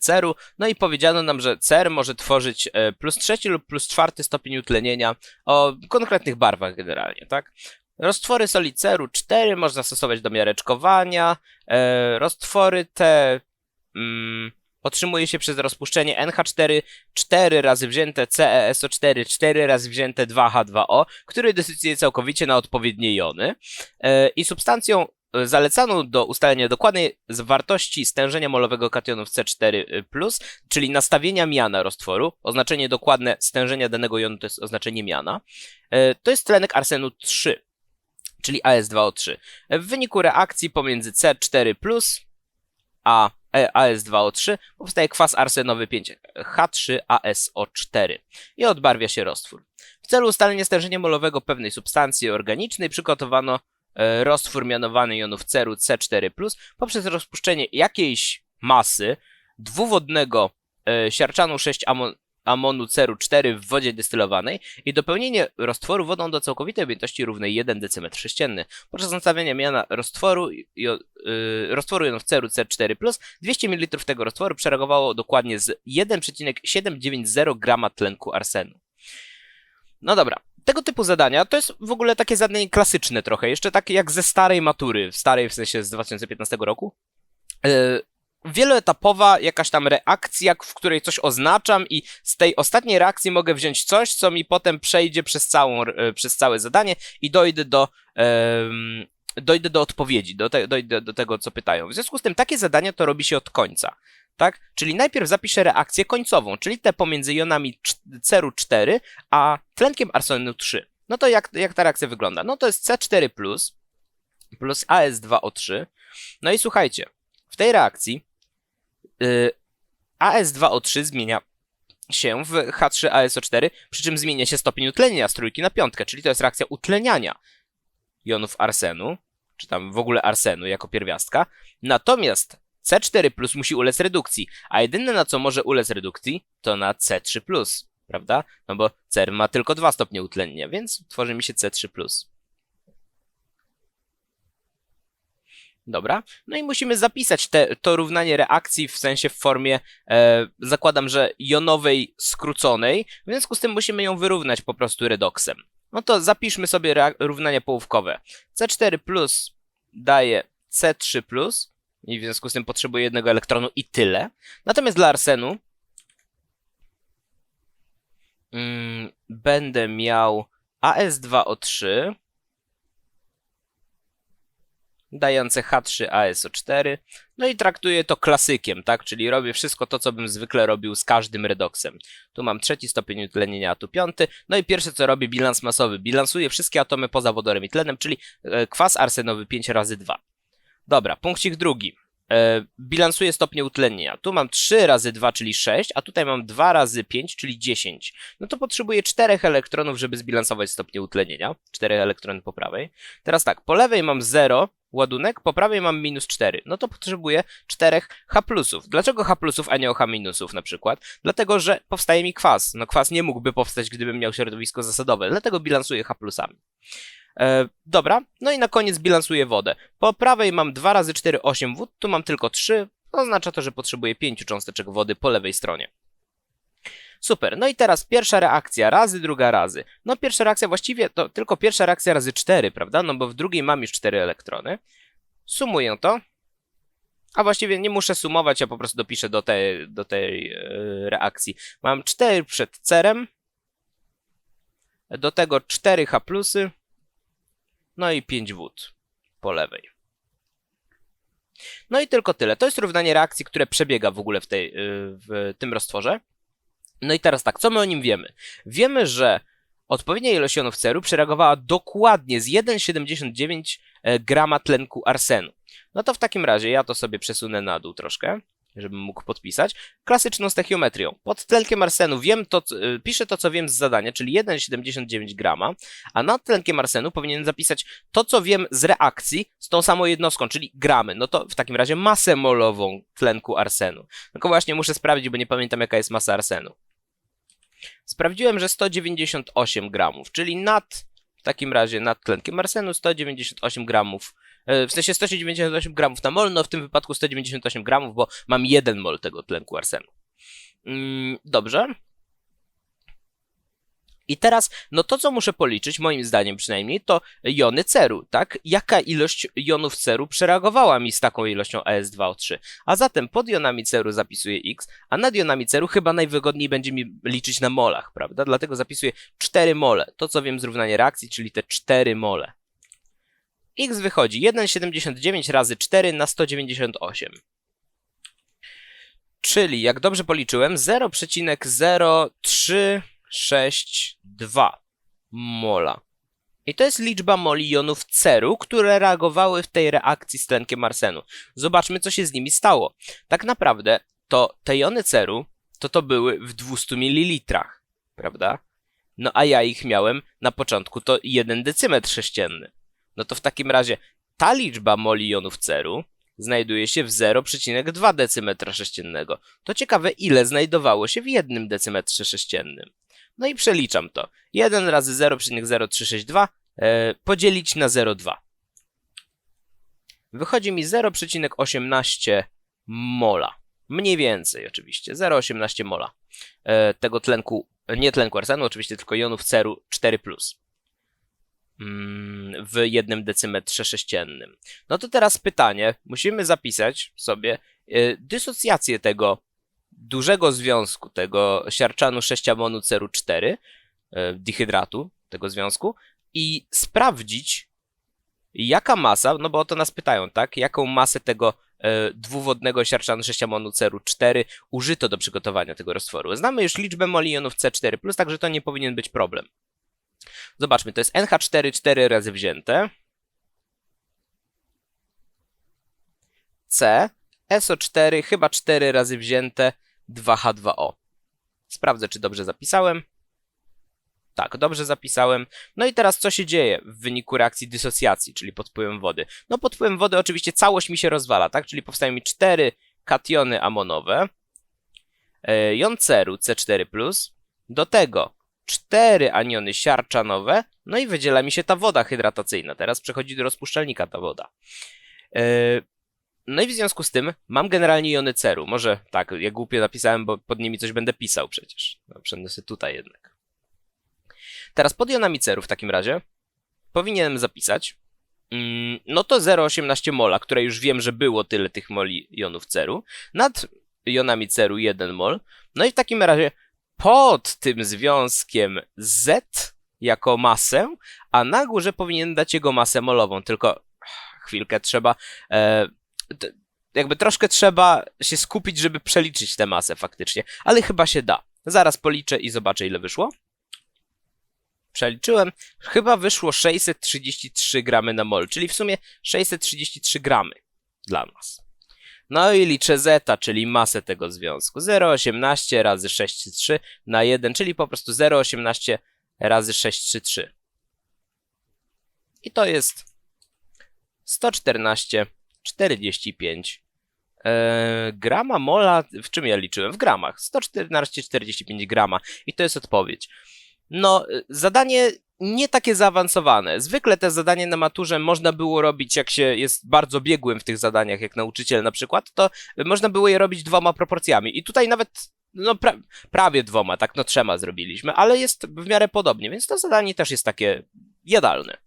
ceru. No i powiedziano nam, że cer może tworzyć e, plus trzeci lub plus czwarty stopień utlenienia o konkretnych barwach generalnie, tak? Roztwory soli ceru 4 można stosować do miareczkowania. E, roztwory te mm, otrzymuje się przez rozpuszczenie NH4 4 razy wzięte CeSO4 4 razy wzięte 2H2O, który decyduje całkowicie na odpowiednie jony. E, I substancją e, zalecaną do ustalenia dokładnej wartości stężenia molowego kationów C4+, czyli nastawienia miana roztworu, oznaczenie dokładne stężenia danego jonu to jest oznaczenie miana, e, to jest tlenek arsenu 3, czyli AS2O3. W wyniku reakcji pomiędzy C4+, a e, AS2O3 powstaje kwas arsenowy 5H3ASO4 i odbarwia się roztwór. W celu ustalenia stężenia molowego pewnej substancji organicznej przygotowano e, roztwór mianowany jonów ceru C4+, poprzez rozpuszczenie jakiejś masy dwuwodnego e, siarczanu 6 amon amonu ceru 4 w wodzie destylowanej i dopełnienie roztworu wodą do całkowitej objętości równej 1 dm sześcienny. Podczas nastawienia miana roztworu, jo, y, roztworu jonów ceru C4+, 200 ml tego roztworu przereagowało dokładnie z 1,790 g tlenku arsenu. No dobra, tego typu zadania to jest w ogóle takie zadanie klasyczne trochę, jeszcze takie jak ze starej matury, starej w sensie z 2015 roku. Yy, wieloetapowa jakaś tam reakcja, w której coś oznaczam i z tej ostatniej reakcji mogę wziąć coś, co mi potem przejdzie przez, całą, e, przez całe zadanie i dojdę do, em, dojdę do odpowiedzi, do te, dojdę do tego, co pytają. W związku z tym takie zadania to robi się od końca. Tak? Czyli najpierw zapiszę reakcję końcową, czyli te pomiędzy jonami ceru 4 a tlenkiem arsenu 3. No to jak, jak ta reakcja wygląda? No to jest C4 plus, plus AS2O3. No i słuchajcie, w tej reakcji AS2O3 zmienia się w H3ASO4, przy czym zmienia się stopień utlenienia z trójki na piątkę, czyli to jest reakcja utleniania jonów arsenu, czy tam w ogóle arsenu jako pierwiastka. Natomiast C4 plus musi ulec redukcji, a jedyne na co może ulec redukcji to na C3 plus, prawda? No bo CER ma tylko dwa stopnie utlenienia, więc tworzy mi się C3 plus. Dobra, no i musimy zapisać te, to równanie reakcji w sensie w formie, e, zakładam, że jonowej skróconej, w związku z tym musimy ją wyrównać po prostu redoksem. No to zapiszmy sobie równanie połówkowe. C4 plus daje C3 plus i w związku z tym potrzebuję jednego elektronu i tyle. Natomiast dla arsenu mm, będę miał AS2O3 dające H3ASO4. No i traktuję to klasykiem, tak? Czyli robię wszystko to, co bym zwykle robił z każdym redoksem. Tu mam trzeci stopień utlenienia, a tu piąty. No i pierwsze, co robię, bilans masowy. Bilansuję wszystkie atomy poza wodorem i tlenem, czyli e, kwas arsenowy 5 razy 2. Dobra, punkcik drugi. E, bilansuję stopnie utlenienia. Tu mam 3 razy 2, czyli 6, a tutaj mam 2 razy 5, czyli 10. No to potrzebuję 4 elektronów, żeby zbilansować stopnie utlenienia. 4 elektrony po prawej. Teraz tak, po lewej mam 0 ładunek, po prawej mam minus 4. No to potrzebuję 4 H+. Dlaczego H+, a nie o H- na przykład? Dlatego, że powstaje mi kwas. No kwas nie mógłby powstać, gdybym miał środowisko zasadowe, dlatego bilansuję H+. E, dobra, no i na koniec bilansuję wodę. Po prawej mam 2 razy 4, 8 wód, tu mam tylko 3. Oznacza to, że potrzebuję 5 cząsteczek wody po lewej stronie. Super, no i teraz pierwsza reakcja razy, druga razy. No pierwsza reakcja właściwie to tylko pierwsza reakcja razy 4, prawda? No bo w drugiej mam już 4 elektrony. Sumuję to. A właściwie nie muszę sumować, ja po prostu dopiszę do tej, do tej e, reakcji. Mam 4 przed cerem. Do tego 4 H+, no i 5 wód po lewej. No i tylko tyle. To jest równanie reakcji, które przebiega w ogóle w, tej, y, w tym roztworze. No i teraz tak, co my o nim wiemy? Wiemy, że odpowiednia ilość jonów ceru przereagowała dokładnie z 1,79 e, grama tlenku arsenu. No to w takim razie ja to sobie przesunę na dół troszkę. żebym mógł podpisać, klasyczną stechiometrią. Pod tlenkiem arsenu wiem to, y, piszę to, co wiem z zadania, czyli 1,79 grama, a nad tlenkiem arsenu powinienem zapisać to, co wiem z reakcji z tą samą jednostką, czyli gramy. No to w takim razie masę molową tlenku arsenu. Tylko właśnie muszę sprawdzić, bo nie pamiętam, jaka jest masa arsenu. Sprawdziłem, że 198 gramów, czyli nad, w takim razie nad tlenkiem arsenu 198 gramów E, W sensie 198 gramów na mol, no w tym wypadku 198 gramów, bo mam 1 mol tego tlenku arsenu. Mm, dobrze. I teraz, no to co muszę policzyć, moim zdaniem przynajmniej, to jony ceru, tak? Jaka ilość jonów ceru przereagowała mi z taką ilością AS2O3? A zatem pod jonami ceru zapisuję X, a nad jonami ceru chyba najwygodniej będzie mi liczyć na molach, prawda? Dlatego zapisuję 4 mole. To co wiem z równania reakcji, czyli te 4 mole. X wychodzi 1,79 razy 4 na 198. Czyli, jak dobrze policzyłem, 0,0362 mola. I to jest liczba moli jonów ceru, które reagowały w tej reakcji z tlenkiem arsenu. Zobaczmy, co się z nimi stało. Tak naprawdę, to te jony ceru, to to były w 200 ml, prawda? No a ja ich miałem na początku to 1 decymetr sześcienny. No to w takim razie ta liczba moli jonów ceru znajduje się w 0,2 decymetra sześciennego. To ciekawe, ile znajdowało się w jednym decymetrze sześciennym. No i przeliczam to. 1 razy 0,0362 e, podzielić na 0,2. Wychodzi mi 0,18 mola. Mniej więcej oczywiście. 0,18 mola e, tego tlenku, nie tlenku arsenu oczywiście, tylko jonów ceru 4+ mm, w jednym decymetrze sześciennym. No to teraz pytanie, musimy zapisać sobie y, dysocjację tego dużego związku, tego siarczanu sześciamonu ceru 4, y, dihydratu tego związku i sprawdzić jaka masa, no bo o to nas pytają, tak? Jaką masę tego y, dwuwodnego siarczanu sześciamonu ceru 4 użyto do przygotowania tego roztworu. Znamy już liczbę moli jonów C4+, także to nie powinien być problem. Zobaczmy, to jest NH4 4 razy wzięte. C, SO4 chyba 4 razy wzięte 2H2O. Sprawdzę, czy dobrze zapisałem. Tak, dobrze zapisałem. No i teraz co się dzieje w wyniku reakcji dysocjacji, czyli pod wpływem wody? No pod wpływem wody oczywiście całość mi się rozwala, tak? Czyli powstają mi 4 kationy amonowe. E, Jon ceru C4+, do tego 4 aniony siarczanowe, no i wydziela mi się ta woda hydratacyjna. Teraz przechodzi do rozpuszczalnika ta woda. No i w związku z tym mam generalnie jony ceru. Może tak, ja głupio napisałem, bo pod nimi coś będę pisał przecież. No, przeniosę tutaj jednak. Teraz pod jonami ceru w takim razie powinienem zapisać mm, no to 0,18 mola, które już wiem, że było tyle tych moli jonów ceru, nad jonami ceru 1 mol. No i w takim razie pod tym związkiem Z jako masę, a na górze powinien dać jego masę molową, tylko chwilkę trzeba, e, jakby troszkę trzeba się skupić, żeby przeliczyć tę masę faktycznie, ale chyba się da. Zaraz policzę i zobaczę ile wyszło. Przeliczyłem, chyba wyszło 633 gramy na mol, czyli w sumie 633 gramy dla nas. No i liczę zeta, czyli masę tego związku. 0,18 razy 6,3 na 1, czyli po prostu 0,18 razy 6,3. I to jest 114,45 e, grama mola. W czym ja liczyłem? W gramach. 114,45 grama. I to jest odpowiedź. No, y, zadanie nie takie zaawansowane. Zwykle te zadanie na maturze można było robić, jak się jest bardzo biegłym w tych zadaniach, jak nauczyciel na przykład, to można było je robić dwoma proporcjami. I tutaj nawet, no pra prawie dwoma, tak, no trzema zrobiliśmy, ale jest w miarę podobnie, więc to zadanie też jest takie jadalne.